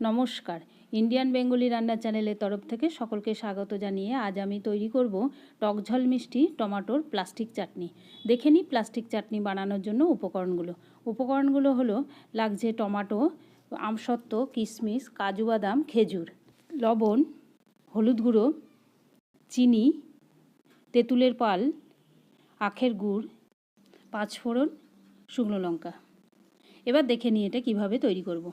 নমস্কার। Indian Bengali রান্না চ্যানেলের তরফ থেকে সকলকে স্বাগত জানিয়ে আজ আমি তৈরি করব টকঝল মিষ্টি টমাটোর প্লাস্টিক চাটনি। দেখে নিই প্লাস্টিক চাটনি বানানোর জন্য উপকরণগুলো। উপকরণগুলো হলো লাগছে টমাটো, আমসত্ত্ব, কিশমিশ, কাজু বাদাম, খেজুর, লবণ, হলুদ গুঁড়ো, চিনি, তেঁতুলের পাল, আখের গুড়, পাঁচফোড়ন, শুকনো লঙ্কা। এবার দেখে নিই এটা কীভাবে তৈরি করব।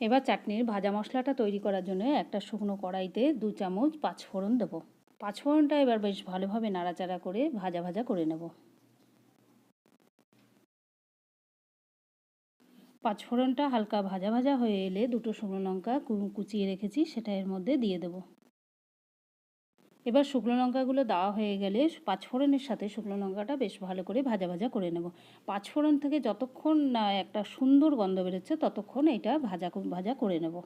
এবার চাটনির ভাজা মশলাটা তৈরি করার জন্য একটা শুকনো কড়াইতে দু চামচ পাঁচফোড়ন দেবো। পাঁচফোড়নটা এবার বেশ ভালোভাবে নাড়াচাড়া করে ভাজা ভাজা করে নেব। পাঁচফোড়নটা হালকা ভাজা ভাজা হয়ে এলে দুটো শুকনো লঙ্কা কুচিয়ে রেখেছি, সেটা এর মধ্যে দিয়ে দেবো। এবার শুকনো লঙ্কাগুলো দেওয়া হয়ে গেলে পাঁচফোড়নের সাথে শুকনো লঙ্কাটা বেশ ভালো করে ভাজা ভাজা করে নেব। পাঁচফোড়ন থেকে যতক্ষণ না একটা সুন্দর গন্ধ বেরোচ্ছে ততক্ষণ এটা ভাজা ভাজা করে নেব।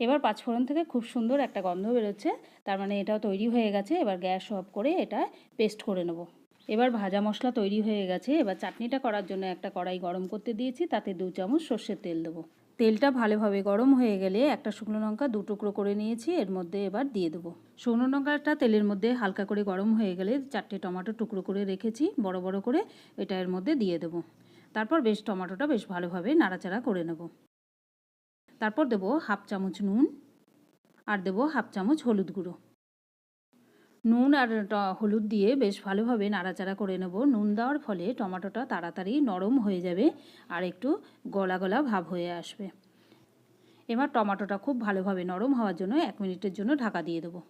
এবার পাঁচফোড়ন থেকে খুব সুন্দর একটা গন্ধ বেরোচ্ছে, তার মানে এটাও তৈরি হয়ে গেছে, এবার গ্যাস অফ করে এটা পেস্ট করে নেব। এবার ভাজা মশলা তৈরি হয়ে গেছে, এবার চাটনিটা করার জন্য একটা কড়াই গরম করতে দিয়েছি, তাতে দু চামচ সর্ষের তেল দেবো। তেলটা ভালোভাবে গরম হয়ে গেলে একটা শুকনো লঙ্কা দু টুকরো করে নিয়েছি, এর মধ্যে এবার দিয়ে দেবো। শুকনো লঙ্কাটা তেলের মধ্যে হালকা করে গরম হয়ে গেলে চারটে টমেটো টুকরো করে রেখেছি, বড় বড় করে এটা এর মধ্যে দিয়ে দেবো। তারপর বেশ টমেটোটা বেশ ভালোভাবে নাড়াচাড়া করে নেব। তারপর দেবো হাফ চামচ নুন আর দেবো হাফ চামচ হলুদ গুঁড়ো। নুন আর হলুদ দিয়ে বেশ ভালোভাবে নাড়াচাড়া করে নেব। নুন দেওয়ার ফলে টমেটোটা তাড়াতাড়ি নরম হয়ে যাবে আর একটু গলা গলা ভাব হয়ে আসবে। এবার টমেটোটা খুব ভালোভাবে নরম হওয়ার জন্য এক মিনিটের জন্য ঢাকা দিয়ে দেবো।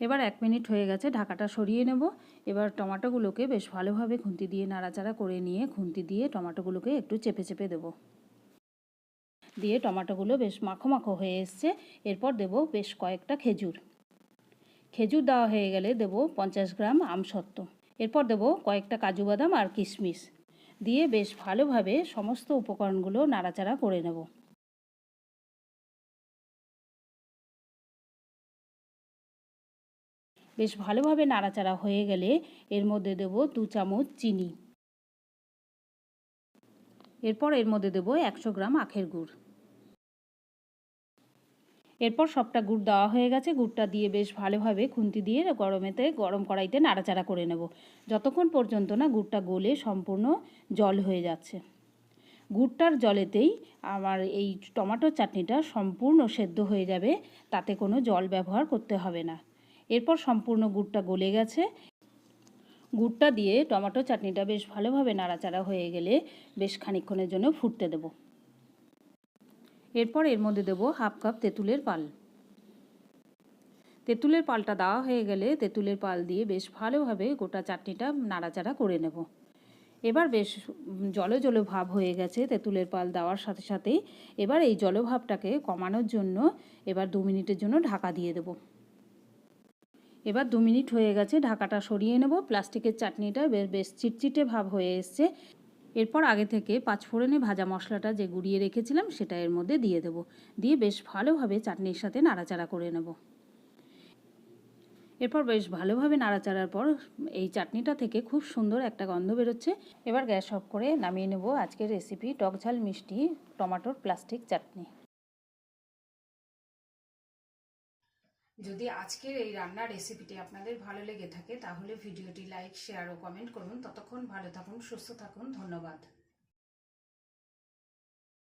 এবার এক মিনিট হয়ে গেছে ঢাকাটা সরিয়ে নেব। এবার টমাটোগুলোকে বেশ ভালোভাবে খুন্তি দিয়ে নাড়াচাড়া করে নিয়ে খুন্তি দিয়ে টমাটোগুলোকে একটু চেপে চেপে দেবো। দিয়ে টমাটোগুলো বেশ মাখো মাখো হয়ে এসছে। এরপর দেব বেশ কয়েকটা খেজুর। খেজুর দেওয়া হয়ে গেলে দেব পঞ্চাশ গ্রাম আমসত্ত্ব। এরপর দেব কয়েকটা কাজু বাদাম আর কিশমিশ। দিয়ে বেশ ভালোভাবে সমস্ত উপকরণগুলো নাড়াচাড়া করে নেব। বেশ ভালোভাবে নাড়াচাড়া হয়ে গেলে এর মধ্যে দেব দু চামচ চিনি। এরপর এর মধ্যে দেব একশো গ্রাম আখের গুড়। এরপর সবটা গুড় দেওয়া হয়ে গেছে। গুড়টা দিয়ে বেশ ভালোভাবে খুন্তি দিয়ে গরমেতে গরম কড়াইতে নাড়াচাড়া করে নেব। যতক্ষণ পর্যন্ত না গুড়টা গলে সম্পূর্ণ জল হয়ে যাচ্ছে। গুড়টার জলেতেই আমার এই টমাটোর চাটনিটা সম্পূর্ণ সেদ্ধ হয়ে যাবে। তাতে কোনো জল ব্যবহার করতে হবে না। এরপর সম্পূর্ণ গুড়টা গলে গেছে। গুড়টা দিয়ে টমেটো চাটনিটা বেশ ভালোভাবে নাড়াচাড়া হয়ে গেলে বেশ খানিক্ষণের জন্য ফুটতে দেবো। এরপর এর মধ্যে দেবো হাফ কাপ তেঁতুলের পাল। তেঁতুলের পালটা দেওয়া হয়ে গেলে তেঁতুলের পাল দিয়ে বেশ ভালোভাবে গোটা চাটনিটা নাড়াচাড়া করে নেব। এবার বেশ জলে জলে ভাব হয়ে গেছে তেঁতুলের পাল দেওয়ার সাথে সাথেই। এবার এই জলভাবটাকে কমানোর জন্য এবার দু মিনিটের জন্য ঢাকা দিয়ে দেব। এবার দু মিনিট হয়ে গেছে ঢাকাটা সরিয়ে নেব। প্লাস্টিকের চাটনিটা বেশ চিটচিটে ভাব হয়ে এসছে। এরপর আগে থেকে পাঁচফোড়নে ভাজা মশলাটা যে গুঁড়িয়ে রেখেছিলাম সেটা এর মধ্যে দিয়ে দেবো। দিয়ে বেশ ভালোভাবে চাটনির সাথে নাড়াচাড়া করে নেব। এরপর বেশ ভালোভাবে নাড়াচাড়ার পর এই চাটনিটা থেকে খুব সুন্দর একটা গন্ধ বেরোচ্ছে। এবার গ্যাস অফ করে নামিয়ে নেব আজকের রেসিপি টকঝাল মিষ্টি টমাটোর প্লাস্টিক চাটনি। যদি আজকের এই রান্নার রেসিপিটি আপনাদের ভালো লেগে থাকে, তাহলে ভিডিওটি লাইক শেয়ার ও কমেন্ট করুন। ততক্ষণ ভালো থাকুন, সুস্থ থাকুন। ধন্যবাদ।